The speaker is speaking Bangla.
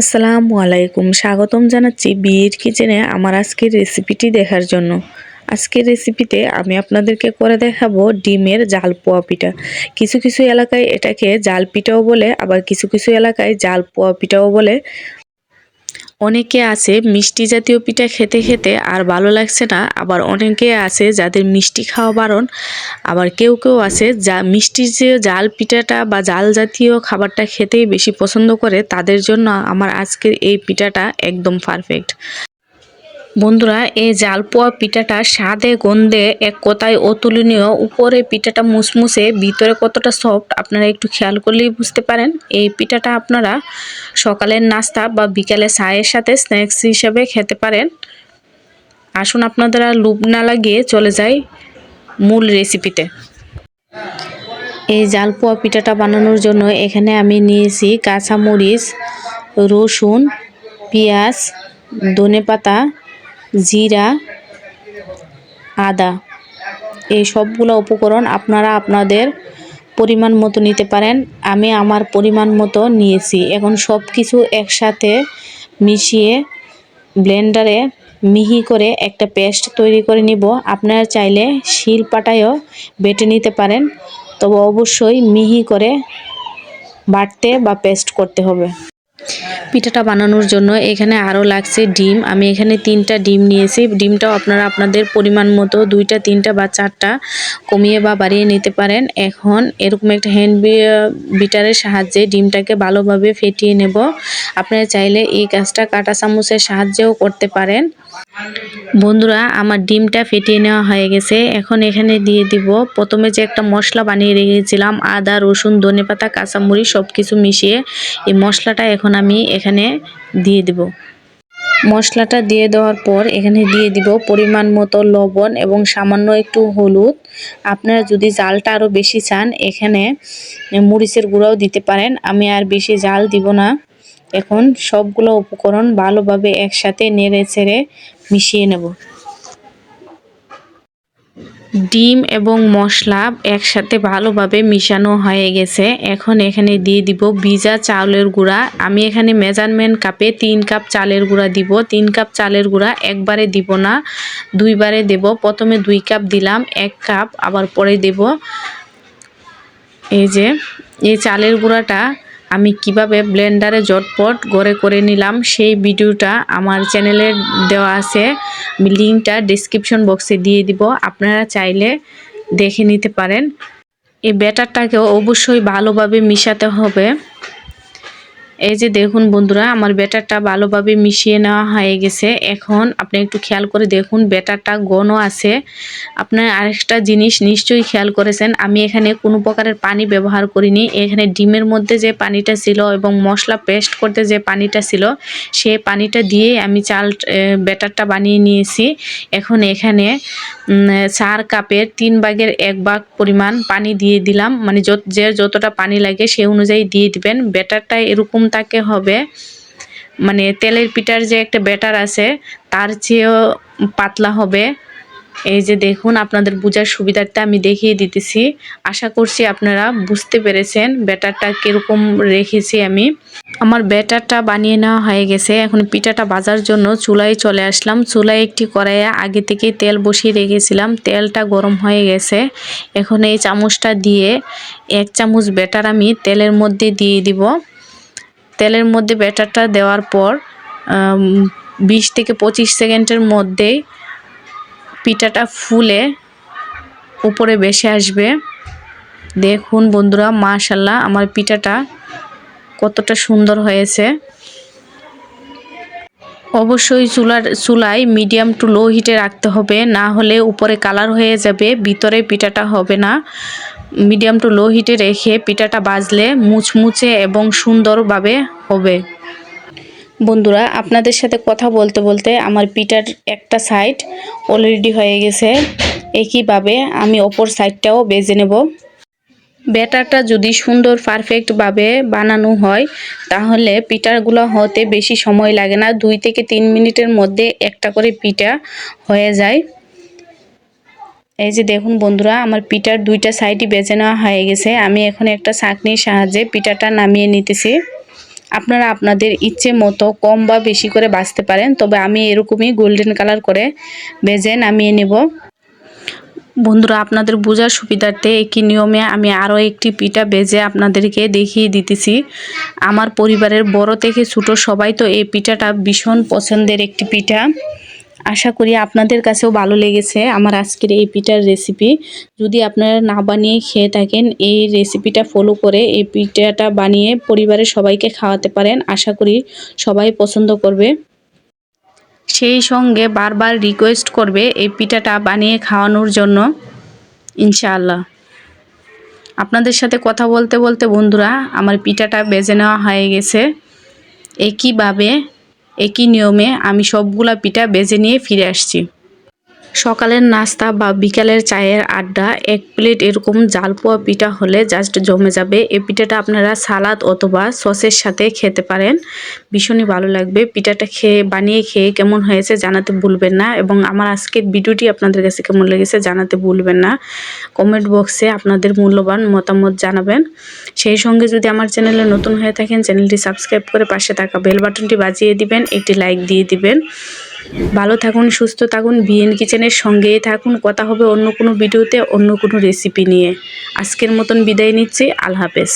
আসসালামু আলাইকুম। স্বাগতম জানাচ্ছি বিয়ের কিচেনে আমার আজকের রেসিপিটি দেখার জন্য। আজকের রেসিপিতে আমি আপনাদেরকে করে দেখাবো ডিমের জাল পোয়া পিঠা। কিছু কিছু এলাকায় এটাকে জাল পিঠাও বলে, আবার কিছু কিছু এলাকায় জাল পোয়া পিঠাও বলে। অনেকে আছে মিষ্টি জাতীয় পিঠা খেতে খেতে আর ভালো লাগছে না, আবার অনেকে আছে যাদের মিষ্টি খাওয়া বারণ, আবার কেউ কেউ আছে যা মিষ্টির যে জাল পিঠাটা বা জাল জাতীয় খাবারটা খেতেই বেশি পছন্দ করে, তাদের জন্য আমার আজকের এই পিঠাটা একদম পারফেক্ট বন্ধুরা, এই জাল পোয়া পিঠাটা স্বাদে, গন্ধে এক কথায় অতুলনীয়। উপরে পিঠাটা মুসমুসে, ভিতরে কতটা সফট আপনারা একটু খেয়াল করলেই বুঝতে পারেন। এই পিঠাটা আপনারা সকালের নাস্তা বা বিকালে চায়ের সাথে স্ন্যাক্স হিসেবে খেতে পারেন। আসুন আপনাদের আর লুপ না লাগিয়ে চলে যাই মূল রেসিপিতে এই জাল পোয়া পিঠাটা বানানোর জন্য এখানে আমি নিয়েছি কাঁচামরিচ, রসুন, পেঁয়াজ ধনে পাতা জিরা, আদা, এই সবগুলো উপকরণ আপনারা আপনাদের পরিমাণ মতো নিতে পারেন। আমি আমার পরিমাণ মতো নিয়েছি। এখন সব কিছু একসাথে মিশিয়ে ব্লেন্ডারে মিহি করে একটা পেস্ট তৈরি করে নিব। আপনারা চাইলে শিল পাটায়ও বেটে নিতে পারেন। তবে অবশ্যই মিহি করে বাটতে বা পেস্ট করতে হবে। পিঠাটা বানানোর জন্য এখানে আরও লাগছে ডিম। আমি এখানে তিনটা ডিম নিয়েছি। ডিমটাও আপনারা আপনাদের পরিমাণ মতো দুইটা, তিনটা বা চারটা কমিয়ে বা বাড়িয়ে নিতে পারেন। এখন এরকম একটা হ্যান্ড বিটারের সাহায্যে ডিমটাকে ভালোভাবে ফেটিয়ে নেব। আপনারা চাইলে এই কাজটা কাটা চামচের সাহায্যেও করতে পারেন। বন্ধুরা, আমার ডিমটা ফেটিয়ে নেওয়া হয়ে গেছে। এখন এখানে দিয়ে দিব। প্রথমে যে একটা মশলা বানিয়ে রেখেছিলাম, আদা, রসুন ধনে পাতা কাঁচামরিচ সব কিছু মিশিয়ে। এই মশলাটা এখন আমি এখানে দিয়ে দেব। মশলাটা দিয়ে দেওয়ার পর এখানে দিয়ে দিব পরিমাণ মতো লবণ এবং সামান্য একটু হলুদ। আপনারা যদি জালটা আরও বেশি চান, এখানে মরিচের গুঁড়াও দিতে পারেন। আমি আর বেশি জাল দিব না। এখন সবগুলো উপকরণ ভালোভাবে একসাথে নেড়ে ছেড়ে মিশিয়ে নেব। ডিম এবং মশলা একসাথে ভালোভাবে মিশানো হয়ে গেছে। এখন এখানে দিয়ে দিব ভিজা চাউলের গুঁড়া। আমি এখানে মেজারমেন্ট কাপে তিন কাপ চালের গুঁড়া দিব। তিন কাপ চালের গুঁড়া একবারে দিব না, দুইবারে দেব। প্রথমে দুই কাপ দিলাম, এক কাপ আবার পরে দেব। এই যে, এই চালের গুঁড়াটা আমি কীভাবে ব্লেন্ডারে জটপট গড়ে করে নিলাম সেই ভিডিওটা আমার চ্যানেলে দেওয়া আছে। লিঙ্কটা ডিসক্রিপশন বক্সে দিয়ে দিব, আপনারা চাইলে দেখে নিতে পারেন। এই ব্যাটারটাকে অবশ্যই ভালোভাবে মিশাতে হবে। এই যে দেখুন বন্ধুরা, আমার ব্যাটারটা ভালোভাবে মিশিয়ে নেওয়া হয়ে গেছে। এখন আপনি একটু খেয়াল করে দেখুন, ব্যাটারটা ঘন আছে। আপনার আরেকটা জিনিস নিশ্চয়ই খেয়াল করেছেন, আমি এখানে কোনো প্রকারের পানি ব্যবহার করিনি। এখানে ডিমের মধ্যে যে পানিটা ছিল এবং মশলা পেস্ট করতে যে পানিটা ছিল, সে পানিটা দিয়ে আমি চাল ব্যাটারটা বানিয়ে নিয়েছি। এখন এখানে চার কাপের তিন ভাগের এক ভাগ পরিমাণ পানি দিয়ে দিলাম। মানে যে যতটা পানি লাগে সে অনুযায়ী দিয়ে দিবেন। ব্যাটারটা এরকম তাকে হবে। মানে তেলের পিঠার যে একটা ব্যাটার আছে, তার চেয়েও পাতলা হবে। এই যে দেখুন, আপনাদের বোঝার সুবিধার্থে আমি দেখিয়ে দিতেছি। আশা করছি আপনারা বুঝতে পেরেছেন ব্যাটারটা কীরকম রেখেছি আমি। আমার ব্যাটারটা বানিয়ে নেওয়া হয়ে গেছে। এখন পিঠাটা বাজার জন্য চুলায় চলে আসলাম। চুলায় একটি কড়াইয়ে আগে থেকে তেল বসিয়ে রেখেছিলাম। তেলটা গরম হয়ে গেছে। এখন এই চামচটা দিয়ে এক চামচ ব্যাটার আমি তেলের মধ্যে দিয়ে দিব। তেলের মধ্যে ব্যাটারটা দেওয়ার পর বিশ থেকে পঁচিশ সেকেন্ডের মধ্যেই পিঠাটা ফুলে উপরে বেসে আসবে। দেখুন বন্ধুরা মাশাল্লাহ আমার পিঠাটা কতটা সুন্দর হয়েছে। অবশ্যই চুলার, চুলায় মিডিয়াম টু লো হিটে রাখতে হবে, না হলে উপরে কালার হয়ে যাবে, ভিতরে পিঠাটা হবে না। মিডিয়াম টু লো হিটে রেখে পিঠাটা বাজলে মুচমুচে এবং সুন্দরভাবে হবে। বন্ধুরা, আপনাদের সাথে কথা বলতে বলতে আমার পিঠার একটা সাইড অলরেডি হয়ে গেছে। একইভাবে আমি ওপর সাইডটাও বেজে নেব। ব্যাটারটা যদি সুন্দর পারফেক্টভাবে বানানো হয়, তাহলে পিঠাগুলো হতে বেশি সময় লাগে না। দুই থেকে তিন মিনিটের মধ্যে একটা করে পিঠা হয়ে যায়। এই যে দেখুন বন্ধুরা, আমার পিঠার দুইটা সাইডই বেজে নেওয়া হয়ে গেছে। আমি এখন একটা ছাঁকনির সাহায্যে পিঠাটা নামিয়ে নিতেছি। আপনারা আপনাদের ইচ্ছে মতো কম বা বেশি করে বাঁচতে পারেন, তবে আমি এরকমই গোল্ডেন কালার করে ভেজে নামিয়ে নেব। বন্ধুরা, আপনাদের বোঝার সুবিধার্থে একই নিয়মে আমি আরও একটি পিঠা বেজে আপনাদেরকে দেখিয়ে দিতেছি। আমার পরিবারের বড় থেকে ছোটো সবাই তো এই পিঠাটা ভীষণ পছন্দের একটি পিঠা। আশা করি আপনাদের কাছেও ভালো লেগেছে আমার আজকের এই পিঠার রেসিপি যদি আপনারা না বানিয়ে খেয়ে থাকেন, এই রেসিপিটা ফলো করে এই পিঠাটা বানিয়ে পরিবারের সবাইকে খাওয়াতে পারেন। আশা করি সবাই পছন্দ করবে। সেই সঙ্গে বারবার রিকোয়েস্ট করবে এই পিঠাটা বানিয়ে খাওয়ানোর জন্য। ইনশাআল্লাহ। আপনাদের সাথে কথা বলতে বলতে বন্ধুরা, আমার পিঠাটা বেজে নেওয়া হয়ে গেছে। একইভাবে একই নিয়মে আমি সবগুলা পিঠা বেজে নিয়ে ফিরে আসছি। সকালের নাস্তা বা বিকালের চায়ের আড্ডা, এক প্লেট এরকম জাল পোয়া পিঠা হলে জাস্ট জমে যাবে। এই পিঠাটা আপনারা সালাদ অথবা সসের সাথে খেতে পারেন। ভীষণই ভালো লাগবে। পিঠাটা খেয়ে, বানিয়ে খেয়ে কেমন হয়েছে জানাতে ভুলবেন না এবং আমার আজকের ভিডিওটি আপনাদের কাছে কেমন লেগেছে জানাতে ভুলবেন না। কমেন্ট বক্সে আপনাদের মূল্যবান মতামত জানাবেন। সেই সঙ্গে যদি আমার চ্যানেলে নতুন হয়ে থাকেন, চ্যানেলটি সাবস্ক্রাইব করে পাশে থাকা বেল বাটনটি বাজিয়ে দিবেন, একটি লাইক দিয়ে দিবেন। ভালো থাকুন, সুস্থ থাকুন বিএন কিচেনের সঙ্গেই থাকুন। কথা হবে অন্য কোনো ভিডিওতে, অন্য কোনো রেসিপি নিয়ে। আজকের মতন বিদায় নিচ্ছি। আল্লাহ হাফেজ।